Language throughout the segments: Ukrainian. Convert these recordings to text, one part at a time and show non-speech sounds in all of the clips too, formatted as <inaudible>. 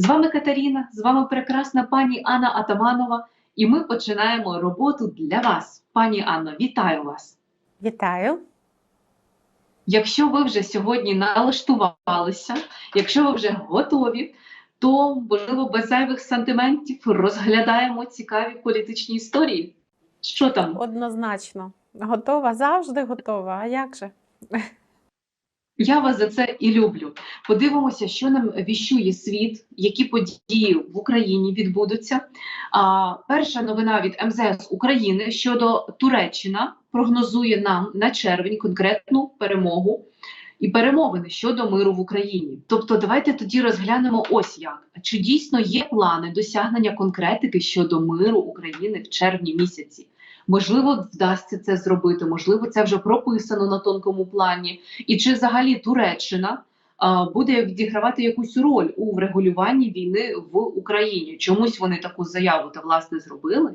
З вами Катерина, з вами прекрасна пані Анна Атаманова, і ми починаємо роботу для вас. Пані Анно, вітаю вас! Вітаю. Якщо ви вже сьогодні налаштувалися, якщо ви вже готові, то можливо без зайвих сантиментів розглядаємо цікаві політичні історії. Що там? Однозначно. Готова, завжди готова. А як же? Я вас за це і люблю. Подивимося, що нам віщує світ, які події в Україні відбудуться. А, перша новина від МЗС України щодо Туреччина прогнозує нам на червень конкретну перемогу і перемовини щодо миру в Україні. Тобто, давайте тоді розглянемо ось як. Чи дійсно є плани досягнення конкретики щодо миру України в червні місяці? Можливо, вдасться це зробити, можливо, це вже прописано на тонкому плані. І чи взагалі Туреччина буде відігравати якусь роль у врегулюванні війни в Україні? Чомусь вони таку заяву та власне зробили?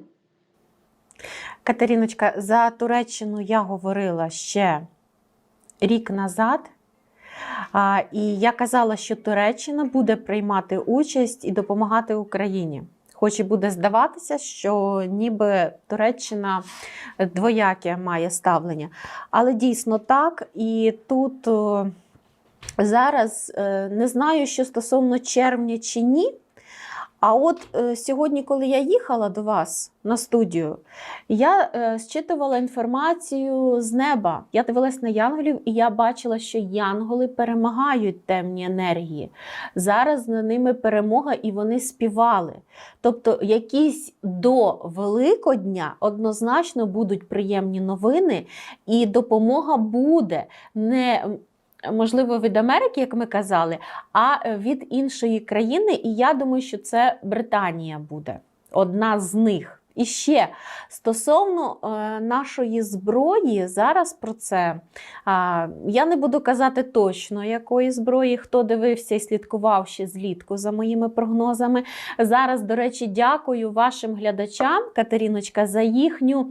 Катеріночка, за Туреччину я говорила ще рік назад. І я казала, що Туреччина буде приймати участь і допомагати Україні. Хоч і буде здаватися, що ніби Туреччина двояке має ставлення. Але дійсно так. І тут зараз е, не знаю, що стосовно червня чи ні. А от е, сьогодні, коли я їхала до вас на студію, я е, зчитувала інформацію з неба. Я дивилась на янголів, і я бачила, що янголи перемагають темні енергії. Зараз на ними перемога, і вони співали. Тобто, якісь до Великодня однозначно будуть приємні новини, і допомога буде не. Можливо, від Америки, як ми казали, а від іншої країни. І я думаю, що це Британія буде одна з них. І ще стосовно е, нашої зброї, зараз про це е, я не буду казати точно, якої зброї, хто дивився і слідкував ще злітку за моїми прогнозами. Зараз, до речі, дякую вашим глядачам, Катеріночка, за їхню е,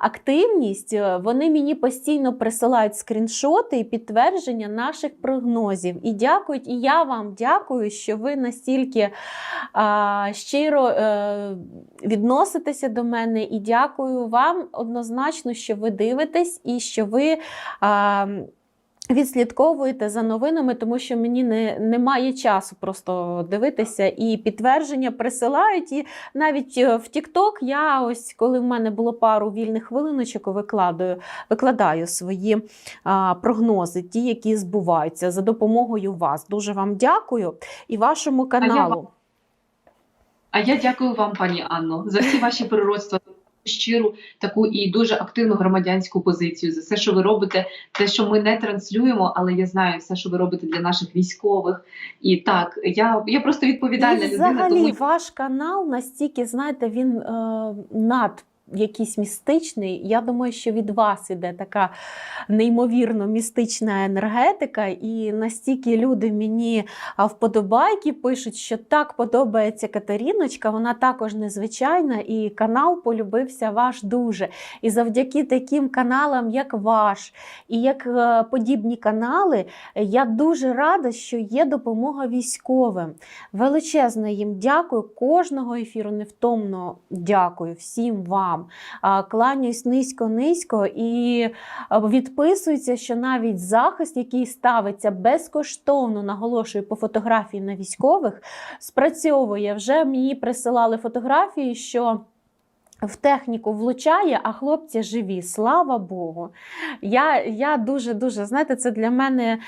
активність. Вони мені постійно присилають скріншоти і підтвердження наших прогнозів. І дякують, і я вам дякую, що ви настільки е, щиро е, відноситеся відноситеся до мене і дякую вам однозначно, що ви дивитесь і що ви. А, Відслідковуєте за новинами, тому що мені не, немає часу просто дивитися і підтвердження присилають. І навіть в TikTok я ось коли в мене було пару вільних хвилиночок, викладаю викладаю свої а, прогнози, ті, які збуваються за допомогою вас. Дуже вам дякую і вашому каналу. А я дякую вам, пані Анно, за всі ваші пророцтва, щиру таку і дуже активну громадянську позицію, за все, що ви робите, те, що ми не транслюємо, але я знаю все, що ви робите для наших військових. І так, я я просто відповідальна і людина. Взагалі, Тому ваш канал настільки, знаєте, він е, над. Якийсь містичний, я думаю, що від вас іде така неймовірно містична енергетика, і настільки люди мені вподобайки пишуть, що так подобається Катеріночка, вона також незвичайна, і канал полюбився ваш дуже. І завдяки таким каналам, як ваш, і як е, подібні канали, я дуже рада, що є допомога військовим. Величезно їм дякую. Кожного ефіру невтомно дякую всім вам. Кланяюсь низько-низько і відписується, що навіть захист, який ставиться безкоштовно, наголошую по фотографії на військових, спрацьовує. Вже мені присилали фотографії, що. В техніку влучає, а хлопці живі. Слава Богу. Я я дуже-дуже, знаєте, це для мене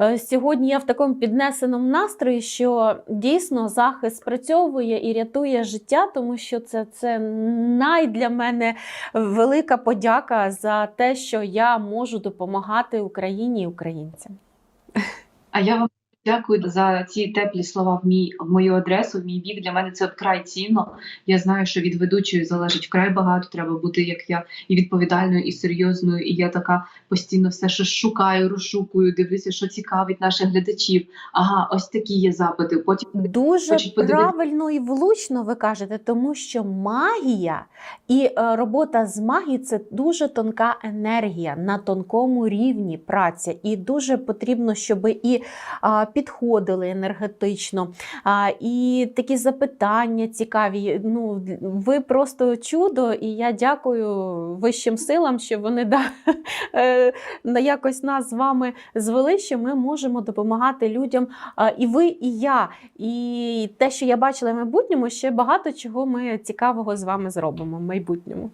е, сьогодні я в такому піднесеному настрої, що дійсно захист спрацьовує і рятує життя, тому що це це най для мене велика подяка за те, що я можу допомагати Україні і українцям. А я вам Дякую за ці теплі слова в мій в мою адресу, в мій бік. Для мене це вкрай цінно. Я знаю, що від ведучої залежить вкрай багато. Треба бути як я і відповідальною, і серйозною. І я така постійно все що шукаю, розшукую, дивлюся, що цікавить наших глядачів. Ага, ось такі є запити. Потім дуже правильно і влучно ви кажете, тому що магія і е, робота з магією це дуже тонка енергія на тонкому рівні праця, і дуже потрібно, щоб і підходили енергетично. І такі запитання цікаві. Ну, ви просто чудо, і я дякую вищим силам, що вони да, <laughs> е, якось нас з вами звели, що ми можемо допомагати людям. І ви, і я. І те, що я бачила в майбутньому, ще багато чого ми цікавого з вами зробимо в майбутньому.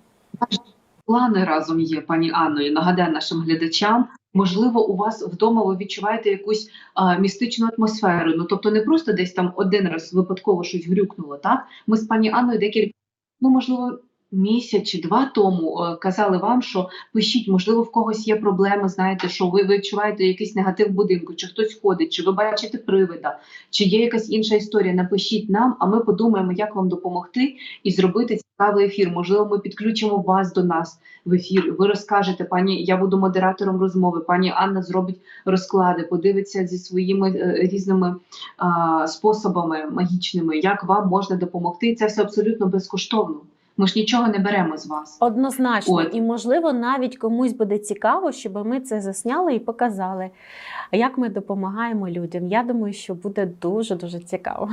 плани разом є, пані Анною. Нагадаю нашим глядачам. Можливо, у вас вдома ви відчуваєте якусь а, містичну атмосферу. Ну тобто, не просто десь там один раз випадково щось грюкнуло. Так ми з пані Анною декілька, ну можливо, місяць чи два тому е, казали вам, що пишіть, можливо, в когось є проблеми. Знаєте, що ви відчуваєте якийсь негатив в будинку, чи хтось ходить, чи ви бачите привида, чи є якась інша історія. Напишіть нам, а ми подумаємо, як вам допомогти і зробити цікавий ефір. Можливо, ми підключимо вас до нас в ефір. Ви розкажете, пані, я буду модератором розмови. Пані Анна зробить розклади, подивиться зі своїми е, різними а, способами магічними, як вам можна допомогти. Це все абсолютно безкоштовно. Ми ж нічого не беремо з вас. Однозначно, От. і можливо, навіть комусь буде цікаво, щоб ми це засняли і показали, як ми допомагаємо людям. Я думаю, що буде дуже дуже цікаво.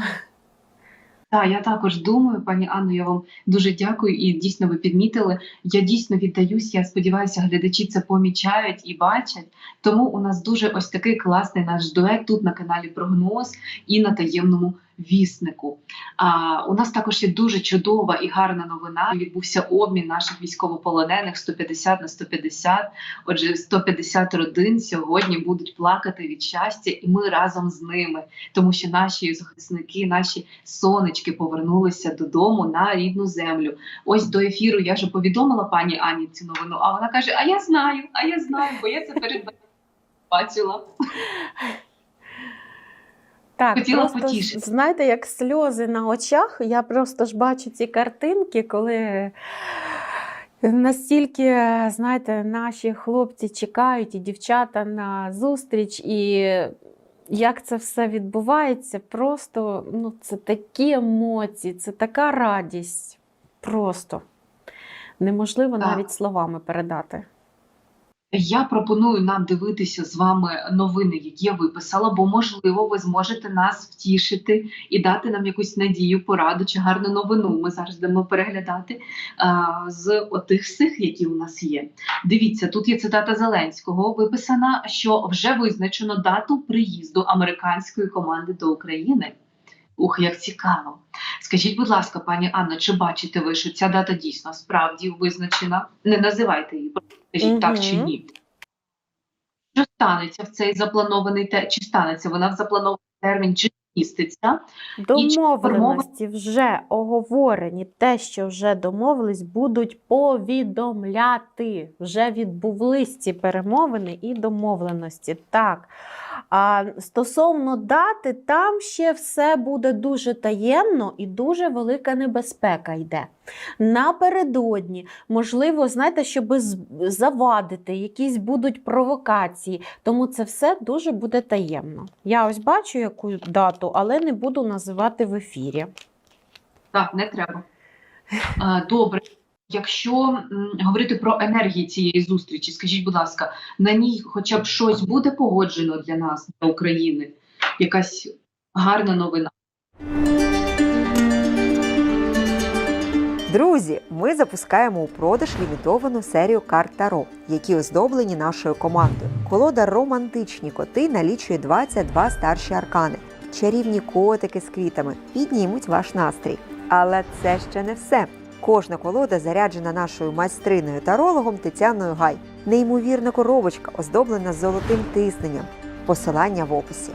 Так, я також думаю, пані Анно, я вам дуже дякую і дійсно ви підмітили. Я дійсно віддаюсь. Я сподіваюся, глядачі це помічають і бачать. Тому у нас дуже ось такий класний наш дует тут на каналі Прогноз і на таємному віснику. А у нас також є дуже чудова і гарна новина. Відбувся обмін наших військовополонених 150 на 150. Отже, 150 родин сьогодні будуть плакати від щастя, і ми разом з ними, тому що наші захисники, наші сонечки повернулися додому на рідну землю. Ось до ефіру я вже повідомила пані Ані цю новину. А вона каже: А я знаю, а я знаю, бо я це перед бачила. <laughs> Так, Хотіла просто потішити. знаєте, як сльози на очах. Я просто ж бачу ці картинки, коли настільки, знаєте, наші хлопці чекають і дівчата на зустріч, і як це все відбувається, просто ну, це такі емоції, це така радість. Просто неможливо Так. навіть словами передати. Я пропоную нам дивитися з вами новини, які я виписала, бо можливо ви зможете нас втішити і дати нам якусь надію, пораду чи гарну новину. Ми зараз будемо переглядати а, з отих всіх, які у нас є. Дивіться, тут є цитата Зеленського. Виписана, що вже визначено дату приїзду американської команди до України. Ух, як цікаво. Скажіть, будь ласка, пані Анна, чи бачите ви, що ця дата дійсно справді визначена? Не називайте її, просто угу. так чи ні. Що станеться в цей запланований термін? чи станеться вона в запланований термін, чи міститься? Домовленості вже оговорені, те, що вже домовились, будуть повідомляти. Вже відбулись ці перемовини і домовленості. Так. А стосовно дати, там ще все буде дуже таємно і дуже велика небезпека йде. Напередодні, можливо, знаєте, щоб завадити, якісь будуть провокації. Тому це все дуже буде таємно. Я ось бачу яку дату, але не буду називати в ефірі. Так, не треба. Добре. Якщо говорити про енергії цієї зустрічі, скажіть, будь ласка, на ній хоча б щось буде погоджено для нас, для України? Якась гарна новина? Друзі, ми запускаємо у продаж лімітовану серію карт Таро, які оздоблені нашою командою. Колода романтичні коти налічує 22 старші аркани. Чарівні котики з квітами піднімуть ваш настрій. Але це ще не все. Кожна колода заряджена нашою майстриною тарологом Тетяною Гай. Неймовірна коробочка, оздоблена золотим тисненням. Посилання в описі.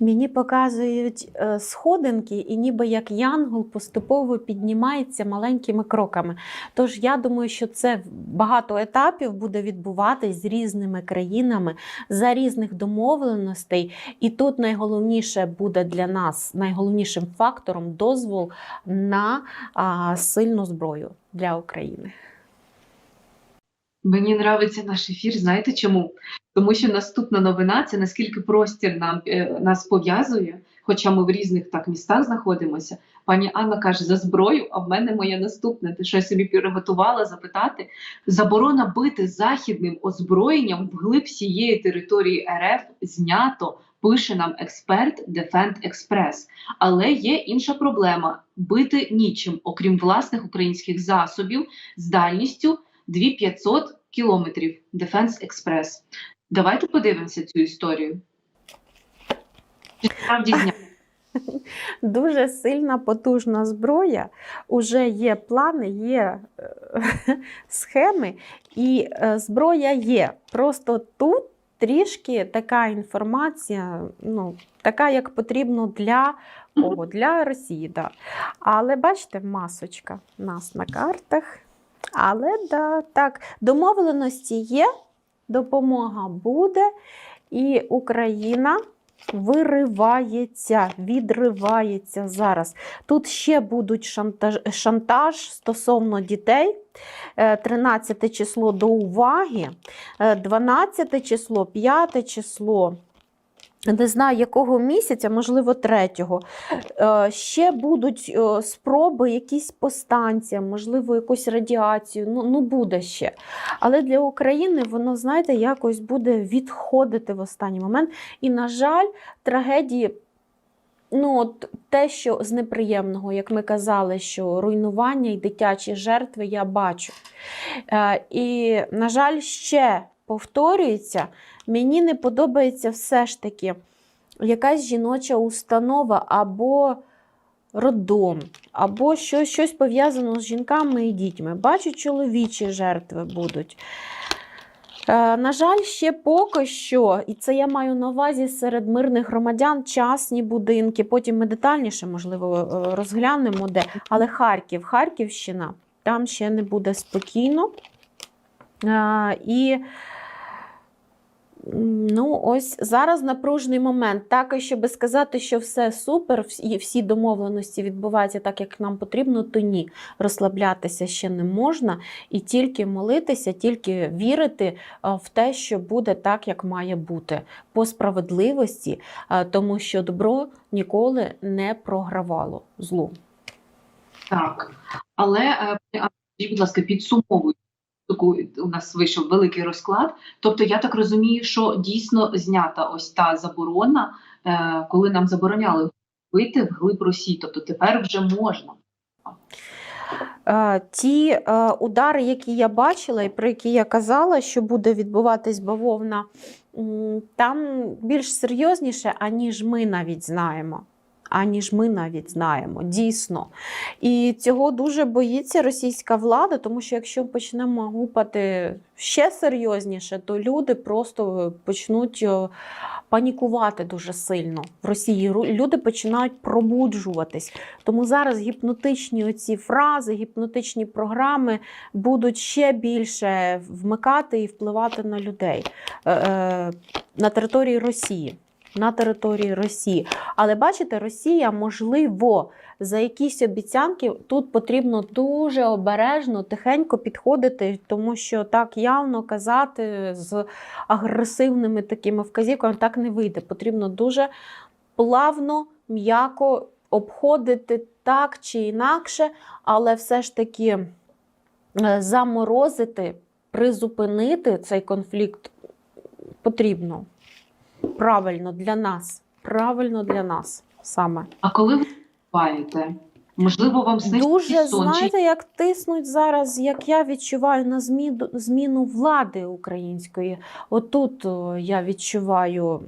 Мені показують е, сходинки, і ніби як янгол поступово піднімається маленькими кроками. Тож я думаю, що це багато етапів буде відбуватись з різними країнами за різних домовленостей. І тут найголовніше буде для нас найголовнішим фактором дозвол на сильну зброю для України. Мені нравиться наш ефір. Знаєте чому? Тому що наступна новина це наскільки простір нам е, нас пов'язує. хоча ми в різних так містах знаходимося. Пані Анна каже: за зброю, а в мене моє наступне. Ти що я собі приготувала запитати? Заборона бити західним озброєнням вглиб всієї території РФ знято. Пише нам експерт Defend Express. Але є інша проблема: бити нічим, окрім власних українських засобів, з дальністю 2500 кілометрів. Defense Express. Давайте подивимося цю історію. Чи справді зняли? <laughs> Дуже сильна, потужна зброя. Уже є плани, є е, <laughs> схеми, і е, зброя є. Просто тут трішки така інформація, ну, така, як потрібно для кого? Для Росії. Да. Але бачите, масочка у нас на картах. Але да, так, домовленості є, допомога буде, і Україна виривається, відривається зараз. Тут ще будуть шантаж, шантаж стосовно дітей. Е, 13 число до уваги, е, 12 число, 5 число. Не знаю, якого місяця, можливо, третього. Е, Ще будуть е, спроби якісь по станціям, можливо, якусь радіацію. Ну, ну буде ще. Але для України воно, знаєте, якось буде відходити в останній момент. І, на жаль, трагедії. Ну, от те, що з неприємного, як ми казали, що руйнування і дитячі жертви я бачу. Е, і, на жаль, ще повторюється, мені не подобається все ж таки якась жіноча установа або роддом, або щось, щось пов'язано з жінками і дітьми. Бачу, чоловічі жертви будуть. Е, На жаль, ще поки що, і це я маю на увазі серед мирних громадян, частні будинки. Потім ми детальніше, можливо, е, розглянемо де. Але Харків, Харківщина, там ще не буде спокійно. Е, І ну, ось зараз напружений момент. Так, щоб сказати, що все супер, і всі домовленості відбуваються так, як нам потрібно, то ні. Розслаблятися ще не можна, і тільки молитися, тільки вірити в те, що буде так, як має бути, по справедливості, тому що добро ніколи не програвало злу. Так. Але, е, будь ласка, підсумовуйте. Таку у нас вийшов великий розклад. Тобто, я так розумію, що дійсно знята ось та заборона, е, коли нам забороняли бити в глиб Росії. Тобто тепер вже можна. Ті е, удари, які я бачила, і про які я казала, що буде відбуватись бавовна, там більш серйозніше, аніж ми навіть знаємо. Аніж ми навіть знаємо, дійсно. І цього дуже боїться російська влада, тому що якщо почнемо гупати ще серйозніше, то люди просто почнуть е, панікувати дуже сильно в Росії. Люди починають пробуджуватись. Тому зараз гіпнотичні оці фрази, гіпнотичні програми будуть ще більше вмикати і впливати на людей е, е, на території Росії. На території Росії. Але бачите, Росія, можливо, за якісь обіцянки тут потрібно дуже обережно, тихенько підходити, тому що так явно казати з агресивними такими вказівками так не вийде. Потрібно дуже плавно, м'яко обходити так чи інакше, але все ж таки е, заморозити, призупинити цей конфлікт потрібно. Правильно для нас. Правильно для нас саме. А коли ви буваєте, можливо, вам сниться Дуже сон, чи знаєте, як тиснуть зараз, як я відчуваю на зміну, зміну влади української. Отут о, я відчуваю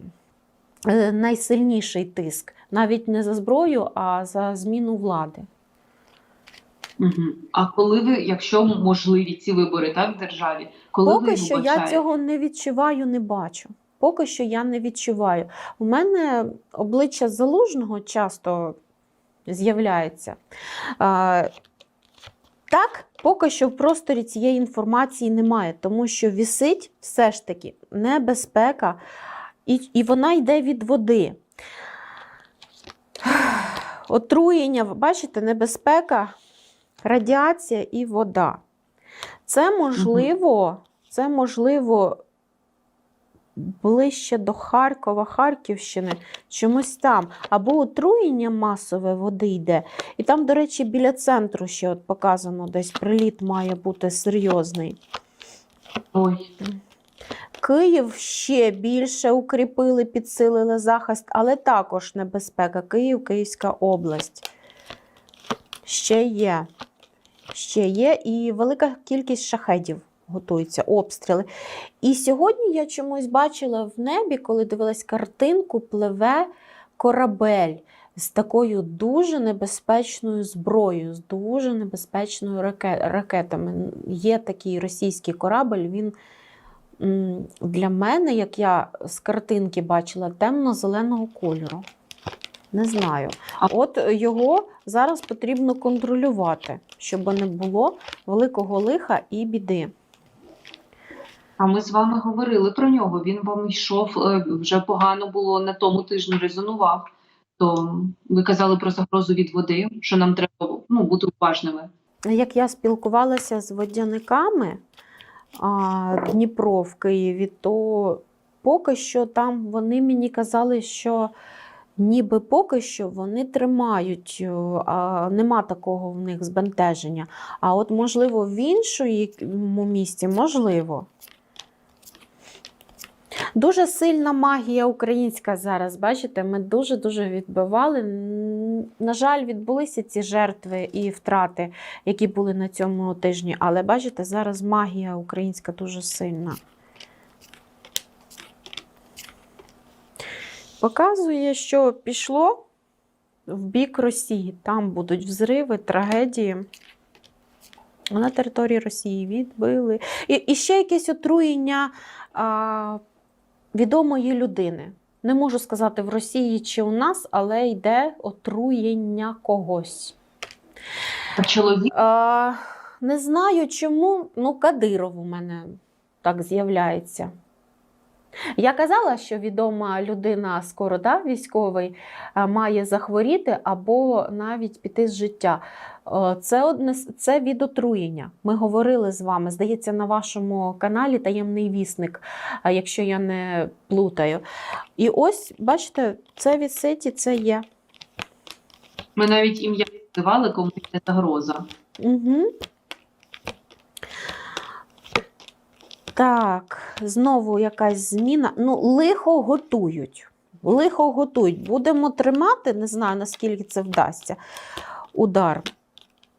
е, найсильніший тиск. Навіть не за зброю, а за зміну влади. Мгм. А коли ви, якщо можливі ці вибори так в державі, коли Поки ви що я цього не відчуваю, не бачу. Поки що я не відчуваю. У мене обличчя залужного часто з'являється. Так, поки що в просторі цієї інформації немає, тому що вісить все ж таки небезпека, і, і вона йде від води. Отруєння, бачите, небезпека, радіація і вода. Це можливо, це можливо ближче до Харкова, Харківщини, чомусь там. Або отруєння масове води йде. І там, до речі, біля центру ще от показано, десь приліт має бути серйозний. Ой, Київ ще більше укріпили, підсилили захист, але також небезпека. Київ, Київська область. Ще є. Ще є і велика кількість шахедів готується, обстріли. І сьогодні я чомусь бачила в небі, коли дивилась картинку, пливе корабель з такою дуже небезпечною зброєю, з дуже небезпечною ракетами. Є такий російський корабль, він для мене, як я з картинки бачила, темно-зеленого кольору. Не знаю. А- От його зараз потрібно контролювати, щоб не було великого лиха і біди. А ми з вами говорили про нього. Він вам йшов е, вже погано було на тому тижні резонував. То ви казали про загрозу від води, що нам треба ну, бути уважними. Як я спілкувалася з водяниками а, Дніпро в Києві, то поки що там вони мені казали, що ніби поки що вони тримають, е, а, нема такого в них збентеження. А от, можливо, в іншому місті, можливо. Дуже сильна магія українська зараз. Бачите, ми дуже-дуже відбивали. На жаль, відбулися ці жертви і втрати, які були на цьому тижні. Але бачите, зараз магія українська дуже сильна. Показує, що пішло в бік Росії. Там будуть взриви, трагедії. На території Росії відбили. І, і ще якесь отруєння а, відомої людини. Не можу сказати в Росії чи у нас, але йде отруєння когось. А чоловік А, не знаю чому, ну, Кадиров у мене так з'являється. Я казала, що відома людина скоро, да, військовий, має захворіти або навіть піти з життя. Е, Це, одне, це від отруєння. Ми говорили з вами, здається, на вашому каналі Таємний вісник, якщо я не плутаю. І ось, бачите, це від сеті, це є. ми навіть ім'я називали, кому йде загроза. Угу. Так, знову якась зміна. Ну, лихо готують. Лихо готують. Будемо тримати, не знаю, наскільки це вдасться. Удар.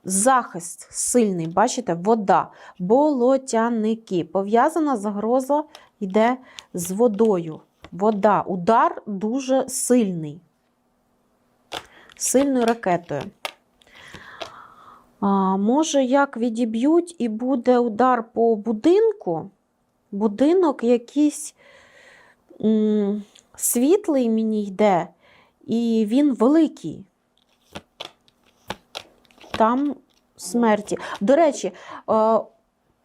Захист сильний, бачите, вода, болотяники. Пов'язана загроза йде з водою. Вода, удар дуже сильний. Сильною ракетою. А, може, як відіб'ють і буде удар по будинку, будинок якийсь світлий мені йде, і він великий. Там смерті. До речі, е,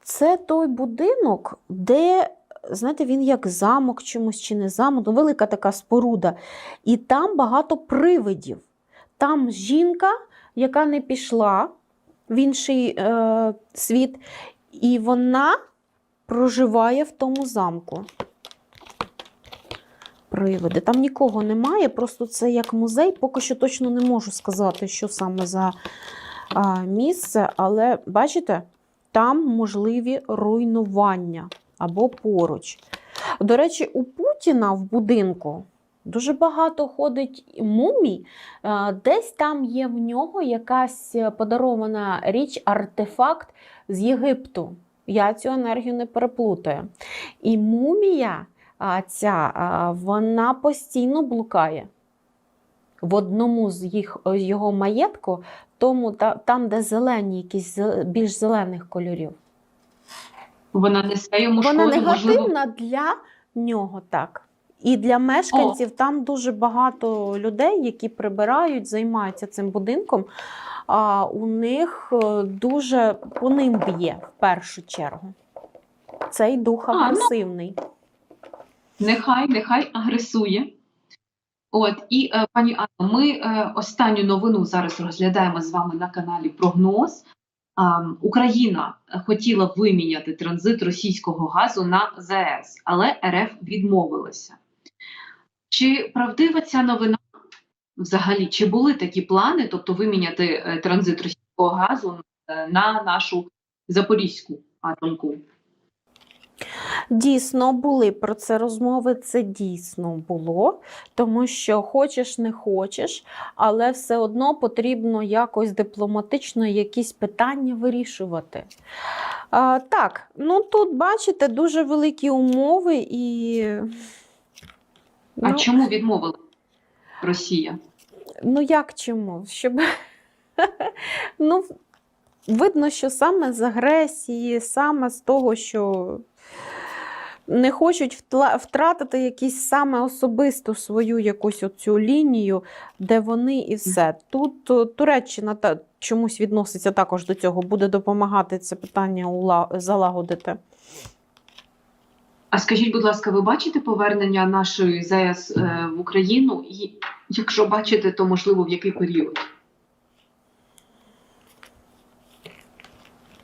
це той будинок, де, знаєте, він як замок чомусь чи не замок, ну, велика така споруда. І там багато привидів. Там жінка, яка не пішла в інший е, світ, і вона проживає в тому замку. Привиди. Там нікого немає, просто це як музей. Поки що точно не можу сказати, що саме за місце, але бачите, там можливі руйнування або поруч. До речі, у Путіна в будинку дуже багато ходить мумій. Десь там є в нього якась подарована річ, артефакт з Єгипту. Я цю енергію не переплутаю. І мумія ця, вона постійно блукає. В одному з їх, його маєтку, тому та, там, де зелені, якісь більш зелених кольорів. Вона несе йому Вона шкоду, можливо, негативна для нього, так. І для мешканців там дуже багато людей, які прибирають, займаються цим будинком. А у них е, дуже по ним б'є в першу чергу. Цей дух А, ну. агресивний. нехай, нехай агресує. От і е, пані Анно, ми е, останню новину зараз розглядаємо з вами на каналі Прогноз. Україна хотіла виміняти транзит російського газу на ЗАЕС, але РФ відмовилася. Чи правдива ця новина взагалі? Чи були такі плани, тобто виміняти е, транзит російського газу на нашу Запорізьку атомку? Дійсно, були про це розмови. Це дійсно було, тому що хочеш, не хочеш, але все одно потрібно якось дипломатично якісь питання вирішувати. А, так, ну тут бачите дуже великі умови і. А ну, чому відмовила Росія? Ну як чому? Щоб <laughs> ну, видно, що саме з агресії, саме з того, що не хочуть втла- втратити якісь саме особисту свою якусь оцю лінію, де вони і все. Тут е, Туреччина та чомусь відноситься також до цього, буде допомагати це питання ула- залагодити. А скажіть, будь ласка, ви бачите повернення нашої ЗАЕС е, в Україну? І якщо бачите, то можливо в який період?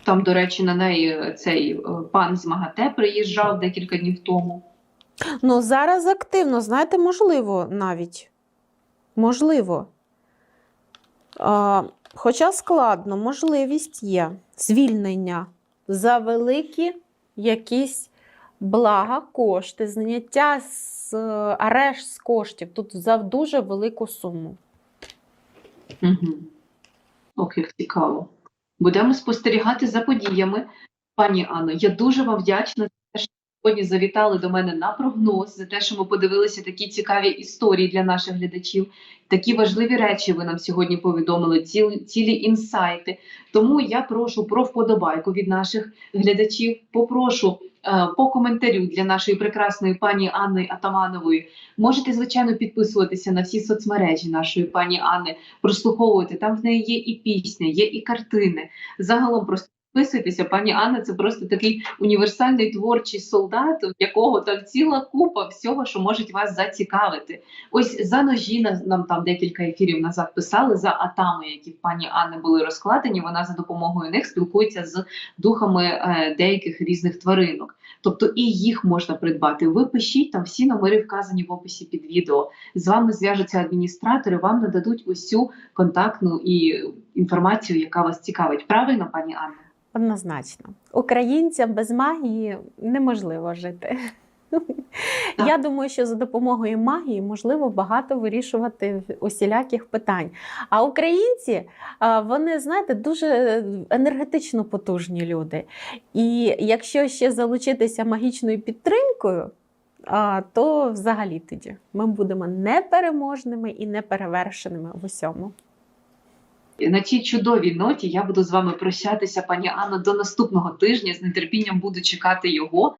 Там, до речі, на неї цей е, пан з МАГАТЕ приїжджав декілька днів тому. Ну, зараз активно, знаєте, можливо навіть. Можливо. А, хоча складно, можливість є звільнення за великі якісь блага, кошти, зняття з е, арешт з коштів. Тут за дуже велику суму. Угу. Як цікаво. Будемо спостерігати за подіями. Пані Анно, я дуже вам вдячна за те, що сьогодні завітали до мене на прогноз, за те, що ми подивилися такі цікаві історії для наших глядачів. Такі важливі речі ви нам сьогодні повідомили, цілі, цілі інсайти. Тому я прошу про вподобайку від наших глядачів. Попрошу по коментарю для нашої прекрасної пані Анни Атаманової. Можете, звичайно, підписуватися на всі соцмережі нашої пані Анни, прослуховувати. Там в неї є і пісня, є і картини. Загалом просто підписуйтеся. Пані Анна це просто такий універсальний творчий солдат, в якого там ціла купа всього, що може вас зацікавити. Ось за ножі нам там декілька ефірів назад писали за атами, які в пані Анни були розкладені. Вона за допомогою них спілкується з духами е, деяких різних тваринок. Тобто і їх можна придбати. Ви пишіть там всі номери вказані в описі під відео. З вами зв'яжуться адміністратори, вам нададуть усю контактну і інформацію, яка вас цікавить. Правильно, пані Анна? Однозначно. Українцям без магії неможливо жити. Я думаю, що за допомогою магії можливо багато вирішувати усіляких питань. А українці, вони, знаєте, дуже енергетично потужні люди. І якщо ще залучитися магічною підтримкою, то взагалі тоді ми будемо непереможними і неперевершеними в усьому. На цій чудовій ноті я буду з вами прощатися, пані Анно, до наступного тижня. З нетерпінням буду чекати його.